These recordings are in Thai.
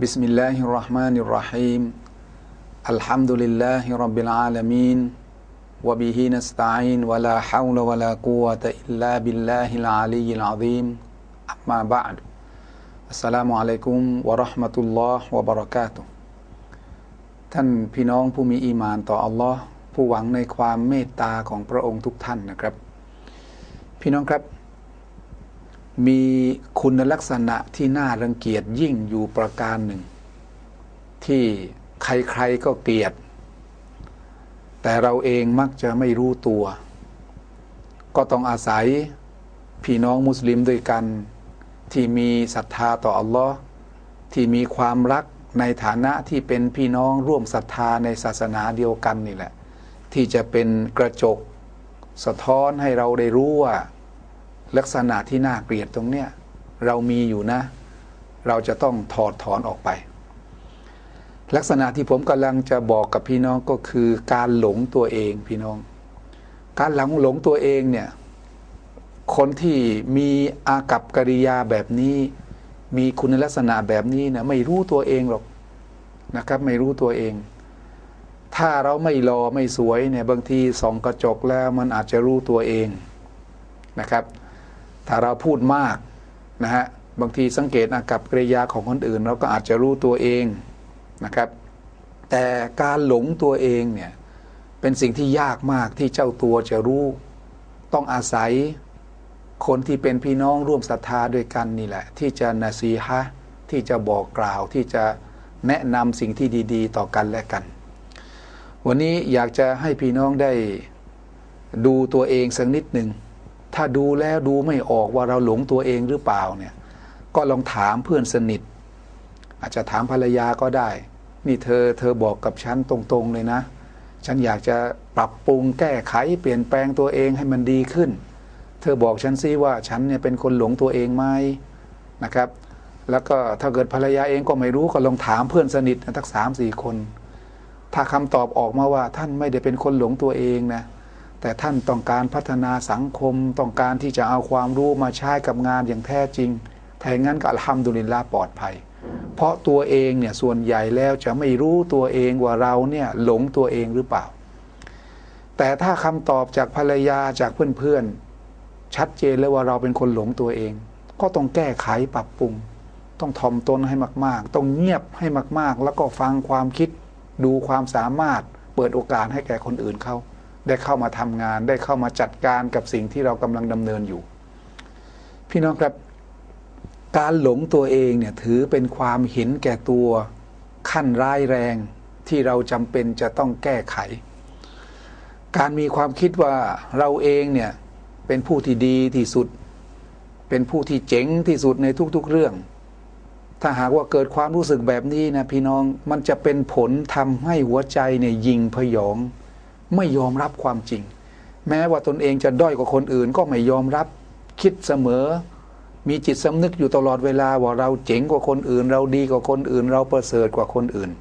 بسم الله الرحمن الرحيم الحمد لله رب العالمين وبه نستعين ولا حول ولا قوة إلا بالله العلي العظيم أما بعد السلام عليكم ورحمة الله وبركاته ท่านพี่น้องผู้มีอีมานต่ออัลลอฮ์ผู้หวังในความเมตตาของพระองค์ทุกท่านนะครับ พี่น้องครับ มีคุณลักษณะที่น่ารังเกียจยิ่งอยู่ประการหนึ่ง ที่ใครๆก็เกลียด แต่เราเองมักจะไม่รู้ตัว ก็ต้องอาศัยพี่น้องมุสลิมด้วยกัน ที่มีศรัทธาต่ออัลลอฮ์ที่มีความรักในฐานะที่เป็นพี่น้องร่วมศรัทธาในศาสนาเดียวกันนี่แหละ ที่จะเป็นกระจกสะท้อนให้เราได้รู้ว่า ลักษณะที่น่าเกลียดตรงเนี้ยเรามีอยู่นะ เราจะต้องถอดถอนออกไป ลักษณะที่ผมกำลังจะบอกกับพี่น้องก็คือการหลงตัวเองพี่น้อง การหลังหลงตัวเองเนี่ยคนที่มีอากับกิริยาแบบนี้ มีคุณลักษณะแบบนี้นะไม่รู้ตัวเองหรอกนะครับ ไม่รู้ตัวเอง ถ้าเราไม่รอไม่สวยเนี่ยบางทีส่องกระจกแล้วมันอาจจะรู้ตัวเองนะครับ ถ้าเราพูดมากนะฮะบางทีสังเกตอากับกิริยาของคนอื่น เราก็อาจจะรู้ตัวเองนะครับ แต่การหลงตัวเองเนี่ยเป็นสิ่งที่ยากมากที่เจ้าตัวจะรู้ต้องอาศัยคนที่เป็นพี่น้องร่วมศรัทธาด้วยกันนี่แหละ ที่จะนาซีฮะที่จะบอกกล่าวที่จะแนะนำสิ่งที่ดีๆ ต่อกันและกัน วันนี้อยากจะให้พี่น้องได้ดูตัวเองสักนิดหนึ่ง ถ้าดูแล้วดูไม่ออกว่าเราหลงตัวเองหรือเปล่าเนี่ย ก็ลองถามเพื่อนสนิท อาจจะถามภรรยาก็ได้ นี่เธอเธอบอกกับฉันตรงๆเลยนะ ฉันอยากจะปรับปรุงแก้ไขเปลี่ยนแปลงตัวเองให้มันดีขึ้น เธอบอกฉันซิว่าฉันเนี่ยเป็นคนหลงตัวเองไหมนะครับ แล้วก็ถ้าเกิดภรรยาเองก็ไม่รู้ก็ลองถามเพื่อนสนิททั้งสามสี่คน ถ้าคำตอบออกมาว่าท่านไม่ได้เป็นคนหลงตัวเองนะ แต่ท่านต้องการพัฒนาสังคมต้องการที่จะเอาความรู้มาใช้กับงานอย่างแท้จริงถ้าอย่างนั้นก็อัลฮัมดุลิลลาปลอดภัย เพราะตัวเองเนี่ยส่วนใหญ่แล้วจะไม่รู้ตัวเองว่าเราเนี่ยหลงตัวเองหรือเปล่า แต่ถ้าคำตอบจากภรรยาจากเพื่อนๆ ชัดเจนแล้วว่าเราเป็นคนหลงตัวเอง ก็ต้องแก้ไขปรับปรุง ต้องทอมตนให้มากๆ ต้องเงียบให้มากๆ แล้วก็ฟังความคิดดูความสามารถเปิดโอกาสให้แก่คนอื่นเขา ได้เข้ามาทำงาน ได้เข้ามาจัดการกับสิ่งที่เรากำลังดำเนินอยู่ พี่น้องครับ การหลงตัวเองเนี่ยถือเป็นความเห็นแก่ตัวขั้นร้ายแรงที่เราจำเป็นจะต้องแก้ไข การมีความคิดว่าเราเองเนี่ยเป็นผู้ที่ดีที่สุด เป็นผู้ที่เจ๋งที่สุดในทุก ๆ เรื่อง ถ้าหากว่าเกิดความรู้สึกแบบนี้นะพี่น้องมันจะเป็นผลทำให้หัวใจเนี่ยยิงพยอง ไม่ยอมรับความจริง แม้ว่าตนเองจะด้อยกว่าคนอื่นก็ไม่ยอมรับคิดเสมอ มีจิตสำนึกอยู่ตลอดเวลาว่าเราเจ๋งกว่าคนอื่น เราดีกว่าคนอื่น เราประเสริฐกว่าคนอื่น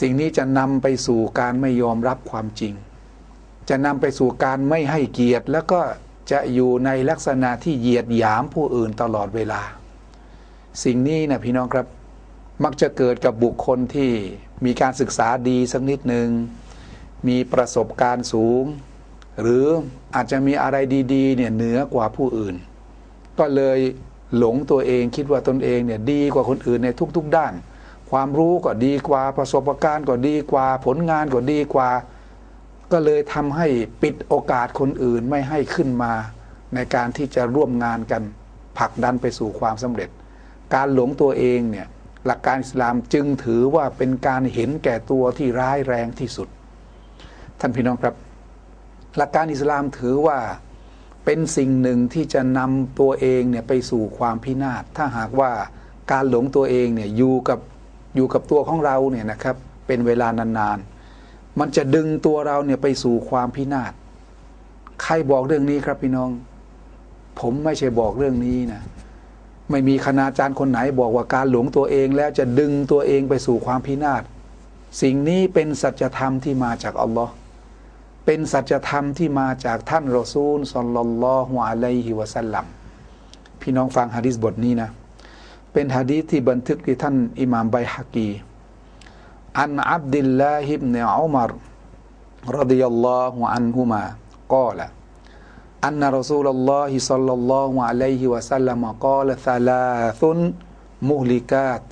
สิ่งนี้จะนำไปสู่การไม่ยอมรับความจริง จะนำไปสู่การไม่ให้เกียรติ แล้วก็จะอยู่ในลักษณะที่เหยียดหยามผู้อื่นตลอดเวลา สิ่งนี้นะพี่น้องครับมักจะเกิดกับบุคคลที่มีการศึกษาดีสักนิดหนึ่ง มีประสบการณ์สูง หรืออาจจะมีอะไรดีๆเนี่ยเหนือกว่าผู้อื่น ก็เลยหลงตัวเองคิดว่าตนเองเนี่ยดีกว่าคนอื่นในทุกๆด้าน ความรู้ก็ดีกว่าประสบการณ์ก็ดีกว่า ผลงานก็ดีกว่า ก็เลยทำให้ปิดโอกาสคนอื่นไม่ให้ขึ้นมา ในการที่จะร่วมงานกันผลักดันไปสู่ความสำเร็จ การหลงตัวเองเนี่ยหลักการอิสลามจึงถือว่าเป็นการเห็นแก่ตัวที่ร้ายแรงที่สุด ท่านพี่น้องครับ หลักการอิสลามถือว่าเป็นสิ่งหนึ่งที่จะนำตัวเองเนี่ยไปสู่ความพินาศ ถ้าหากว่าการหลงตัวเองเนี่ยอยู่กับอยู่กับตัวของเราเนี่ยนะครับเป็นเวลานานๆ มันจะดึงตัวเราเนี่ยไปสู่ความพินาศ ใครบอกเรื่องนี้ครับพี่น้อง ผมไม่ใช่บอกเรื่องนี้นะ ไม่มีคณาจารย์คนไหนบอกว่าการหลงตัวเองแล้วจะดึงตัวเองไปสู่ความพินาศ สิ่งนี้เป็นสัจธรรมที่มาจากอัลลอฮ์ เป็นสัจธรรมที่มาจากท่านรอซูลสลลัลลอฮุอะลัยฮิวะสัลลัมพี่น้องฟังฮะดิษบทนี้นะ เป็นฮะดิษที่บันทึกที่ท่านอิหม่ามไบฮะกีอันอับดิลลาฮิบเนอุมารรดิยัลลอฮุอันฮุมากอละอันนรอซูลลอฮิสัลลัลลอฮุอะลัยฮิวะสัลลัมกละซาลามุลิกาต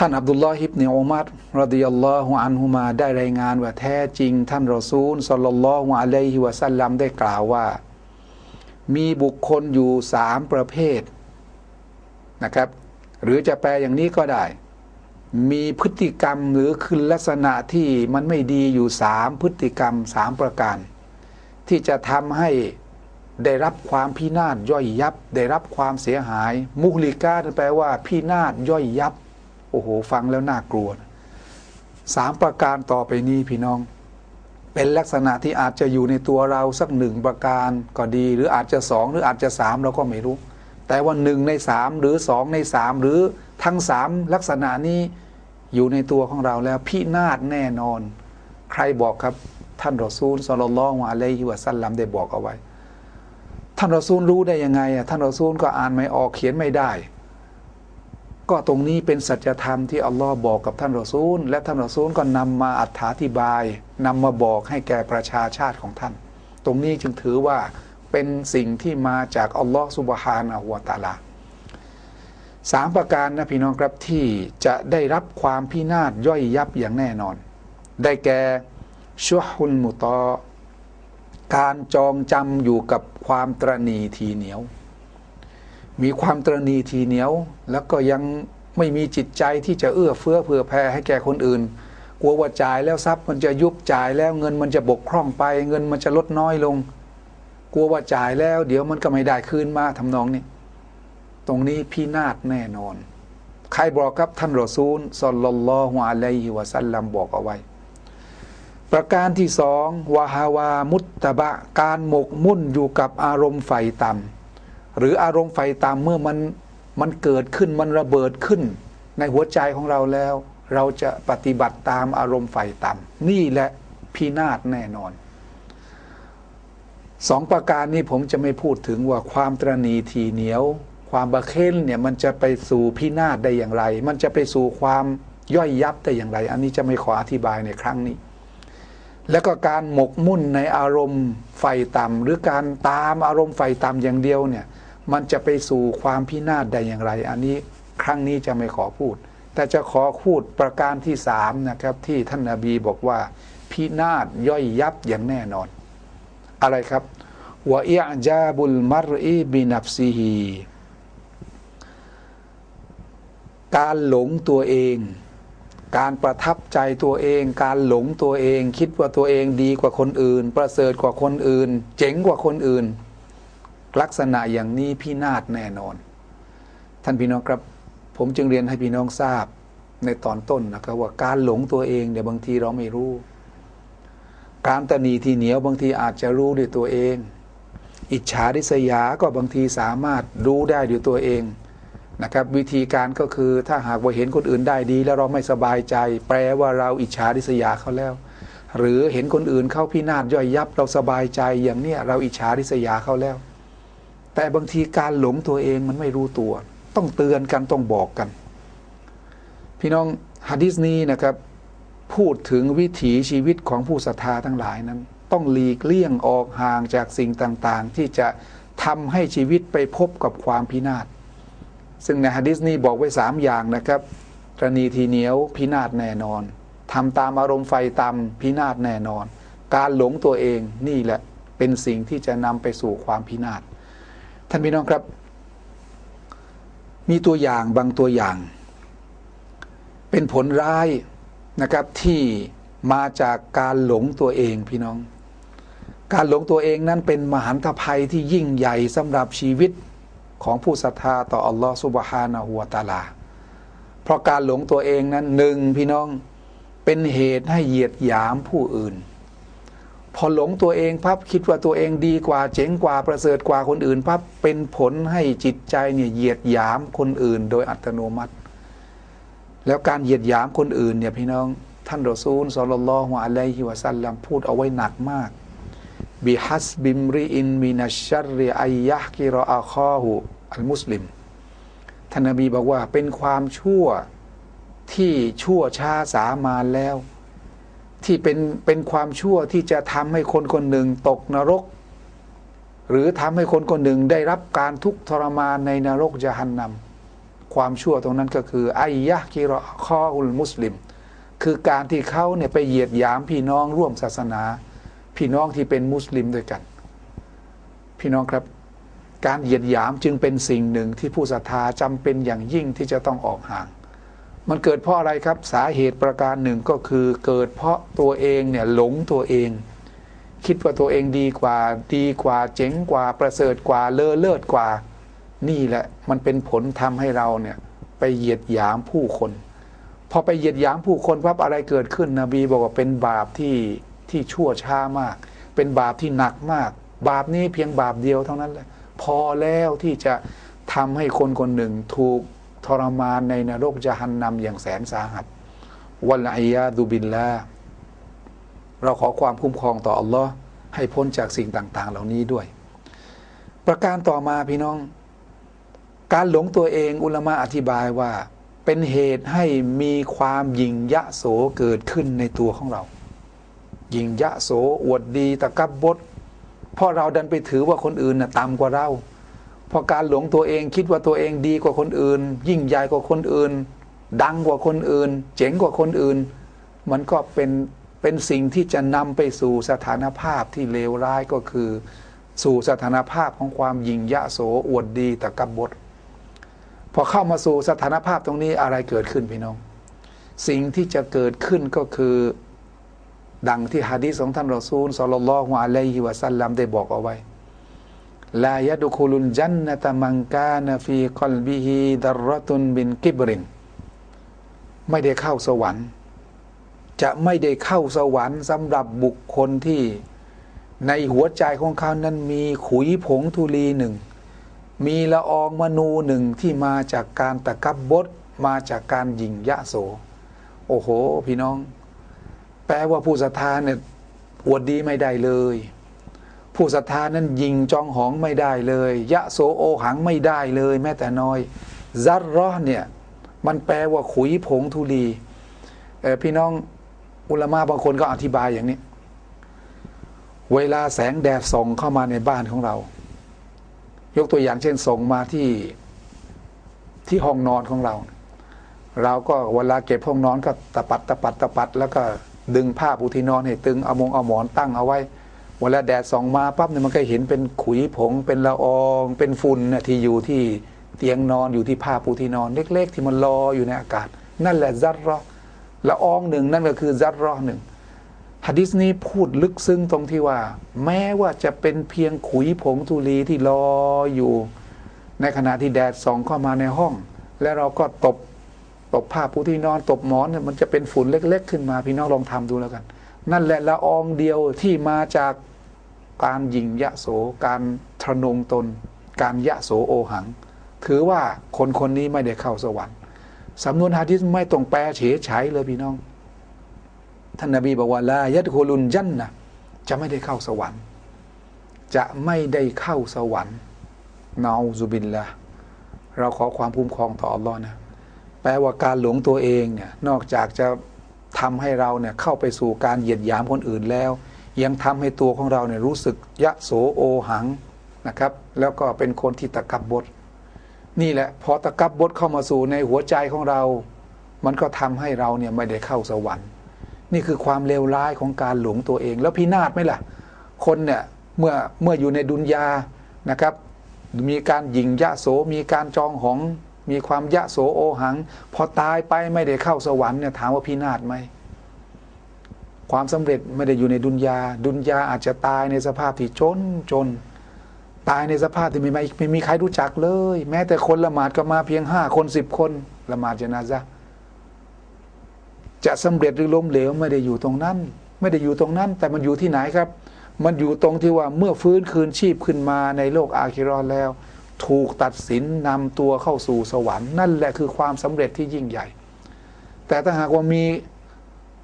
ท่านอับดุลลอฮิบเนอุมัรรดิยัลลอฮุอันฮุมาได้รายงานว่าแท้จริง ท่านรอซูลสัลลัลลอฮุอะลัยฮิวะสัลลัมได้กล่าวว่า มีบุคคลอยู่สามประเภทนะครับ หรือจะแปลอย่างนี้ก็ได้ มีพฤติกรรมหรือคือลักษณะที่มันไม่ดีอยู่สามพฤติกรรมสามประการ ที่จะทำให้ได้รับความพินาศย่อยยับ ได้รับความเสียหาย มุกลิกาแปลว่าพินาศย่อยยับ โอ้โห ฟังแล้วน่ากลัวสามประการต่อไปนี้พี่น้อง เป็นลักษณะที่อาจจะอยู่ในตัวเราสักหนึ่งประการก็ดี หรืออาจจะสองหรืออาจจะสามเราก็ไม่รู้ แต่ว่าหนึ่งในสามหรือสองในสามหรือทั้งสามลักษณะนี้อยู่ในตัวของเราแล้วพินาศแน่นอน ใครบอกครับท่านรอซูลสลลัลอฮุอะลัยฮิวะสัลลัมได้บอกเอาไว้ ท่านรอซูลรู้ได้ยังไงอะท่านรอซูลก็อ่านไม่ออกเขียนไม่ได้ ก็ตรงนี้เป็นสัจธรรมที่อัลลอฮ์บอกกับท่านรอซูล และท่านรอซูลก็นำมาอธิบายนำมาบอกให้แก่ประชาชาติของท่าน ตรงนี้จึงถือว่าเป็นสิ่งที่มาจากอัลลอฮ์สุบฮานะฮุวาตาลาสามประการนะพี่น้องครับที่จะได้รับความพินาศย่อยยับอย่างแน่นอน ได้แก่ชัวฮุนมุตอการจองจำอยู่กับความตรณีทีเหนียว มีความตรณีทีเหนียว แล้วก็ยังไม่มีจิตใจที่จะเอื้อเฟื้อเผื่อแผ่ให้แก่คนอื่น กลัวว่าจ่ายแล้วทรัพย์มันจะยุบจ่ายแล้วเงินมันจะบกพร่องไป เงินมันจะลดน้อยลง กลัวว่าจ่ายแล้ว เดี๋ยวมันก็ไม่ได้คืนมาทำนองนี้ตรงนี้พินาศแน่นอน ใครบอกครับท่านรอซูลสลลัลลอฮุอะลัยฮิวะสัลลัมบอกเอาไว้ ประการที่สองวาฮาวามุตตะบะ การหมกมุ่นอยู่กับอารมณ์ไฟต่ำ หรืออารมณ์ไฟต่ำเมื่อมันมันเกิดขึ้นมันระเบิดขึ้น ในหัวใจของเราแล้ว เราจะปฏิบัติตามอารมณ์ไฟต่ำนี่แหละพินาศแน่นอนสองประการนี้ผมจะไม่พูดถึงว่าความตรณีทีเหนียว ความบาเคนเนี่ยมันจะไปสู่พินาศได้อย่างไร มันจะไปสู่ความย่อยยับได้อย่างไร อันนี้จะไม่ขออธิบายในครั้งนี้ แล้วก็การหมกมุ่นในอารมณ์ไฟต่ำหรือการตามอารมณ์ไฟต่ำอย่างเดียวเนี่ย มันจะไปสู่ความพินาศได้อย่างไร อันนี้ครั้งนี้จะไม่ขอพูด แต่จะขอพูดประการที่สามนะครับ ที่ท่านนาบีบอกว่า พินาศย่อยยับอย่างแน่นอน อะไรครับวะอิจาบุลมารอีบินับซีฮีการหลงตัวเอง การประทับใจตัวเอง การหลงตัวเอง คิดว่าตัวเองดีกว่าคนอื่น ประเสริฐกว่าคนอื่น เจ๋งกว่าคนอื่น ลักษณะอย่างนี้พินาศแน่นอน ท่านพี่น้องครับผมจึงเรียนให้พี่น้องทราบในตอนต้นนะครับว่าการหลงตัวเองเนี่ยบางทีเราไม่รู้ การตนีที่เหนียวบางทีอาจจะรู้ด้วยตัวเอง อิจฉาริษยาก็บางทีสามารถรู้ได้ด้วยตัวเองนะครับวิธีการก็คือถ้าหากว่าเห็นคนอื่นได้ดี แล้วเราไม่สบายใจ แปลว่าเราอิจฉาริษยาเขาแล้ว หรือเห็นคนอื่นเข้าพินาศย่อยยับเราสบายใจอย่างเนี้ยเราอิจฉาริษยาเขาแล้ว แต่บางทีการหลงตัวเองมันไม่รู้ตัว ต้องเตือนกันต้องบอกกัน พี่น้องฮะดิษนี้นะครับ พูดถึงวิถีชีวิตของผู้ศรัทธาทั้งหลายนั้น ต้องหลีกเลี่ยงออกห่างจากสิ่งต่างๆ ที่จะทำให้ชีวิตไปพบกับความพินาศซึ่งในฮะดิษนี้บอกไว้สามอย่างนะครับกรณีทีเหนียวพินาศแน่นอนทำตามอารมณ์ไฟตามพินาศแน่นอน การหลงตัวเองนี่แหละเป็นสิ่งที่จะนำไปสู่ความพินาศ ท่านพี่น้องครับ มีตัวอย่างบางตัวอย่าง เป็นผลร้ายนะครับที่มาจากการหลงตัวเองพี่น้อง การหลงตัวเองนั้นเป็นมหันตภัยที่ยิ่งใหญ่สำหรับชีวิตของผู้ศรัทธาต่ออัลลอฮฺสุบฮานะฮุวตาลา เพราะการหลงตัวเองนั้นหนึ่งพี่น้องเป็นเหตุให้เหยียดหยามผู้อื่น พอหลงตัวเองพับคิดว่าตัวเองดีกว่าเจ๋งกว่าประเสริฐกว่าคนอื่นพับเป็นผลให้จิตใจเนี่ยเหยียดหยามคนอื่น โดยอัตโนมัติ แล้วการเหยียดหยามคนอื่นเนี่ยพี่น้องท่านรอซูลสลลัลลอฮุอะลัยฮิวะสัลลัมพูดเอาไว้หนักมากบิฮัสบิมรีอินมินัชชรริอายะกิรออาคอหูอัลมุสลิมท่านนบีบอกว่าเป็นความชั่วที่ชั่วช้าสามาแล้ว ที่เป็นเป็นความชั่วที่จะทำให้คนคนหนึ่งตกนรก หรือทำให้คนคนหนึ่งได้รับการทุกข์ทรมานในนรกจะหันนำความชั่วตรงนั้นก็คือไอยะกิรอคออุลมุสลิม คือการที่เขาเนี่ยไปเหยียดหยามพี่น้องร่วมศาสนา พี่น้องที่เป็นมุสลิมด้วยกัน พี่น้องครับ การเหยียดหยามจึงเป็นสิ่งหนึ่งที่ผู้ศรัทธาจำเป็นอย่างยิ่งที่จะต้องออกห่าง มันเกิดเพราะอะไรครับสาเหตุประการหนึ่งก็คือเกิดเพราะตัวเองเนี่ยหลงตัวเอง คิดว่าตัวเองดีกว่า ดีกว่าเจ๋งกว่าประเสริฐกว่าเลอเลิศกว่า นี่แหละมันเป็นผลทำให้เราเนี่ยไปเหยียดหยามผู้คน พอไปเหยียดหยามผู้คนพับอะไรเกิดขึ้นนบีบอกว่าเป็นบาปที่ที่ชั่วช้ามาก เป็นบาปที่หนักมาก บาปนี้เพียงบาปเดียวเท่านั้นแหละพอแล้วที่จะทำให้คนคนหนึ่งถูก ทรมานในนรกจะหันนำอย่างแสนสาหัสวัลอียาดูบินลาเราขอความคุ้มครองต่ออัลลอฮ์ให้พ้นจากสิ่งต่าง ๆ เหล่านี้ด้วย ประการต่อมาพี่น้อง การหลงตัวเองอุลมะอธิบายว่า เป็นเหตุให้มีความยิงยะโสเกิดขึ้นในตัวของเรา ยิงยะโสอวดดีตะกับบดเพราะเราดันไปถือว่าคนอื่นน่ะต่ำกว่าเรา พอการหลงตัวเองคิดว่าตัวเองดีกว่าคนอื่น ยิ่งใหญ่กว่าคนอื่น ดังกว่าคนอื่น เจ๋งกว่าคนอื่น มันก็เป็นเป็นสิ่งที่จะนำไปสู่สถานภาพที่เลวร้ายก็คือ สู่สถานภาพของความยิงยะโสอวดดีตะกับบดพอเข้ามาสู่สถานภาพตรงนี้อะไรเกิดขึ้นพี่น้อง สิ่งที่จะเกิดขึ้นก็คือ ดังที่ฮะดีษของท่านรอซูลสลลัลลอฮุอะลัยฮิวะสัลลัมได้บอกเอาไว้ ลายดุคุลุนจันนตมังกานฟีคอลบิฮีดารรตุนบินกิบริน ไม่ได้เข้าสวรรค์ จะไม่ได้เข้าสวรรค์สำหรับบุคคลที่ในหัวใจของเขานั้นมีขุยผงธุลีหนึ่ง มีละอองมนูหนึ่งที่มาจากการตะกับบดมาจากการยิงยะโส โอ้โห พี่น้อง แปลว่าผู้ศรัทธาเนี่ยอวดดีไม่ได้เลย ผู้ศรัทธานั้นยิงจองหองไม่ได้เลย ยะโสโอหังไม่ได้เลยแม้แต่น้อยซัดร้อนเนี่ยมันแปลว่าขุยผงธุลีพี่น้องอุลมะบางคนก็อธิบายอย่างนี้ เวลาแสงแดดส่องเข้ามาในบ้านของเรา ยกตัวอย่างเช่นส่งมาที่ที่ห้องนอนของเรา เราก็เวลาเก็บห้องนอนก็ตะปัดตะปัดตะปัด แล้วก็ดึงผ้าปูที่นอนให้ตึงเอามงเอาหมอนตั้งเอาไว้ เวลาแดดส่องมาปั๊บเนี่ยมันก็เห็นเป็นขุยผง เป็นละออง เป็นฝุ่นนะที่อยู่ที่เตียงนอนอยู่ที่ผ้าปูที่นอนเล็ก ๆ ที่มันลอยอยู่ในอากาศ นั่นแหละซัดรอละอองหนึ่งนั่นก็คือซัดรอหนึ่งฮะดิษนี้พูดลึกซึ้งตรงที่ว่า แม้ว่าจะเป็นเพียงขุยผงธุลีที่ลอยอยู่ ในขณะที่แดดส่องเข้ามาในห้อง และเราก็ตบตบผ้าปูที่นอนตบหมอนเนี่ยมันจะเป็นฝุ่นเล็ก ๆ ขึ้นมาพี่น้องลองทำดูแล้วกัน นั่นแหละละอองเดียวที่มาจากการยิงยะโสการทะนงตน การยะโสโอหัง ถือว่าคนคนนี้ไม่ได้เข้าสวรรค์สำนวนฮะดิษไม่ตรงแปลเฉยฉเลยพี่น้อง ท่านนบีบอกว่าลายัดโคลุนจันนะจะไม่ได้เข้าสวรรค์ จะไม่ได้เข้าสวรรค์นาซุบินละเราขอความภูมิครองต่ออัลลอฮ์นะแปลว่าการหลงตัวเองเนี่ยนอกจากจะ ทำให้เราเนี่ยเข้าไปสู่การเหยียดหยามคนอื่นแล้ว ยังทำให้ตัวของเราเนี่ยรู้สึกยะโสโอหังนะครับ แล้วก็เป็นคนที่ตะกับบดนี่แหละพอตะกับบดเข้ามาสู่ในหัวใจของเรา มันก็ทำให้เราเนี่ยไม่ได้เข้าสวรรค์ นี่คือความเลวร้ายของการหลงตัวเอง แล้วพินาศไหมล่ะ คนเนี่ยเมื่อเมื่ออยู่ในดุนยานะครับ มีการหยิงยะโสมีการจองหอง มีความยะโสโอหัง พอตายไปไม่ได้เข้าสวรรค์เนี่ยถามว่าพินาศไหมความสำเร็จไม่ได้อยู่ในดุนยา ดุนยาอาจจะตายในสภาพที่จนจน ตายในสภาพที่ไม่ไม่ไม่มีใครรู้จักเลย แม้แต่คนละหมาดก็มาเพียงห้าคนสิบคนละหมาดจนาซะจะสำเร็จหรือล้มเหลวไม่ได้อยู่ตรงนั้น ไม่ได้อยู่ตรงนั้น แต่มันอยู่ที่ไหนครับ มันอยู่ตรงที่ว่าเมื่อฟื้นคืนชีพขึ้นมาในโลกอาคิรอนแล้ว ถูกตัดสินนำตัวเข้าสู่สวรรค์นั่นแหละคือความสำเร็จที่ยิ่งใหญ่ แต่ถ้าหากว่ามี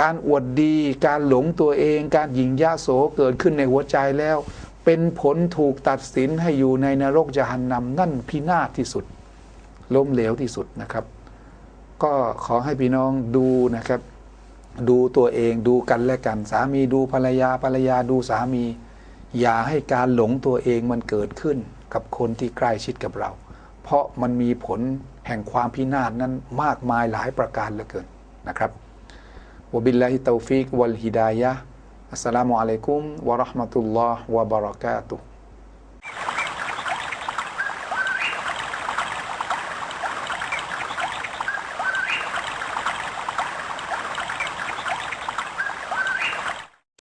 การอวดดี การหลงตัวเอง การหยิ่งยะโสเกิดขึ้นในหัวใจแล้ว เป็นผลถูกตัดสินให้อยู่ในนรกจะหันนำนั่นพินาศที่สุด ล้มเหลวที่สุดนะครับ ก็ขอให้พี่น้องดูนะครับ ดูตัวเองดูกันและกัน สามีดูภรรยาภรรยาดูสามี อย่าให้การหลงตัวเองมันเกิดขึ้น กับคนที่ใกล้ชิดกับเรา เพราะมันมีผลแห่งความพินาศนั้นมากมายหลายประการเหลือเกินนะครับวบิลลาฮิตาฟิกวัลฮิดายะอัสสลามุอะลัยกุมวะราะห์มะตุลลอฮ์วะบะเราะกาตุฮ์